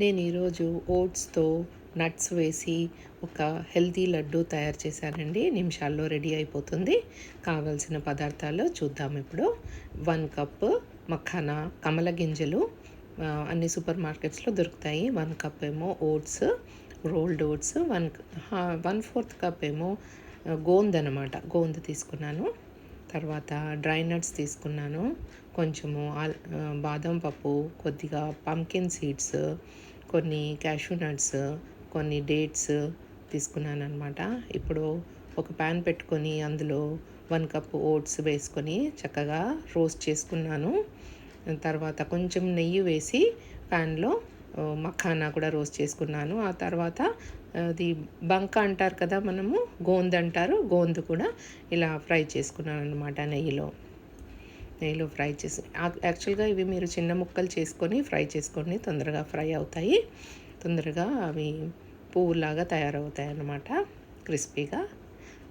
నేను ఈరోజు ఓట్స్తో నట్స్ వేసి ఒక హెల్తీ లడ్డు తయారు చేశానండి. నిమిషాల్లో రెడీ అయిపోతుంది. కావాల్సిన పదార్థాలు చూద్దాం ఇప్పుడు. వన్ కప్ మఖానా కమల గింజలు అన్ని సూపర్ మార్కెట్స్లో దొరుకుతాయి. వన్ కప్ ఏమో oats rolled oats one one fourth cup ఏమో గోంద్ అనమాట గోంద తీసుకున్నాను. తర్వాత డ్రై నట్స్ తీసుకున్నాను. కొంచెము ఆల్ బాదం పప్పు కొద్దిగా పంకిన్ సీడ్స్ కొన్ని క్యాషూ నట్స్ కొన్ని డేట్స్ తీసుకున్నాను అనమాట ఇప్పుడు ఒక ప్యాన్ పెట్టుకొని అందులో వన్ కప్ ఓట్స్ వేసుకొని చక్కగా రోస్ట్ చేసుకున్నాను. తర్వాత కొంచెం నెయ్యి వేసి ప్యాన్లో మఖానా కూడా రోస్ట్ చేసుకున్నాను. ఆ తర్వాత అది బంక అంటారు కదా మనము గోంద్ అంటారు గోంద కూడా ఇలా ఫ్రై చేసుకున్నాను అనమాట నెయ్యిలో. నెయ్యిలో ఫ్రై చేసి యాక్చువల్గా ఇవి మీరు చిన్న ముక్కలు చేసుకొని ఫ్రై చేసుకొని తొందరగా ఫ్రై అవుతాయి. తొందరగా అవి పువ్వులాగా తయారవుతాయి అన్నమాట క్రిస్పీగా.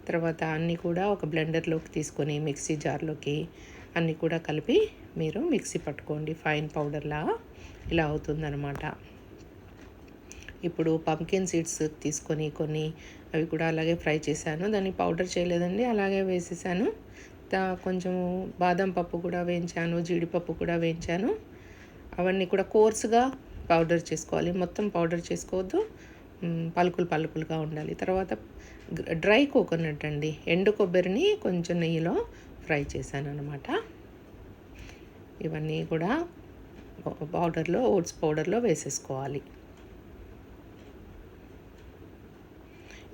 తర్వాత అన్నీ కూడా ఒక బ్లెండర్లోకి తీసుకొని మిక్సీ జార్లోకి అన్నీ కూడా కలిపి మీరు మిక్సీ పట్టుకోండి ఫైన్ పౌడర్లా ఇలా అవుతుందన్నమాట. ఇప్పుడు పంకిన్ సీడ్స్ తీసుకొని కొన్ని అవి కూడా అలాగే ఫ్రై చేశాను. దాన్ని పౌడర్ చేయలేదండి అలాగే వేసేసాను. కొంచెం బాదం పప్పు కూడా వేయించాను జీడిపప్పు కూడా వేయించాను. అవన్నీ కూడా కోర్సుగా పౌడర్ చేసుకోవాలి. మొత్తం పౌడర్ చేసుకోవద్దు పలుకులు పలుకులుగా ఉండాలి. తర్వాత డ్రై కోకోనట్ అండి ఎండు కొబ్బరిని కొంచెం నెయ్యిలో ఫ్రై చేశాను అనమాట ఇవన్నీ కూడా పౌడర్లో ఓట్స్ పౌడర్లో వేసేసుకోవాలి.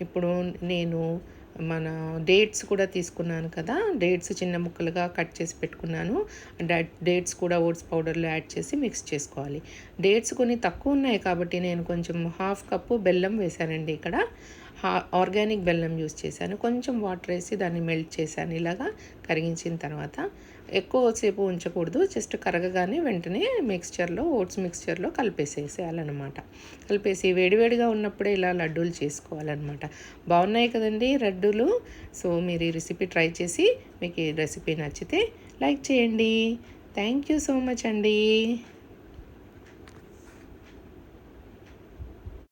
ఇప్పుడు నేను మన డేట్స్ కూడా తీసుకున్నాను కదా డేట్స్ చిన్న ముక్కలుగా కట్ చేసి పెట్టుకున్నాను. డేట్స్ కూడా ఓట్స్ పౌడర్లో యాడ్ చేసి మిక్స్ చేసుకోవాలి. డేట్స్ కొన్ని తక్కువ ఉన్నాయి కాబట్టి నేను కొంచెం హాఫ్ కప్పు బెల్లం వేశానండి ఇక్కడ. ఆర్గానిక్ బెల్లం యూస్ చేశాను. కొంచెం వాటర్ వేసి దాన్ని మెల్ట్ చేశాను. ఇలాగా కరిగించిన తర్వాత ఎక్కువసేపు ఉంచకూడదు. జస్ట్ కరగగానే వెంటనే మిక్స్చర్లో ఓట్స్ మిక్స్చర్లో కలిపేసేసేయాలన్నమాట. కలిపేసి వేడివేడిగా ఉన్నప్పుడే ఇలా లడ్డూలు చేసుకోవాలన్నమాట. బాగున్నాయి కదండి లడ్డూలు? సో మీరు ఈ రెసిపీ ట్రై చేసి మీకు ఈ రెసిపీ నచ్చితే లైక్ చేయండి. థ్యాంక్ యూ సో మచ్ అండి.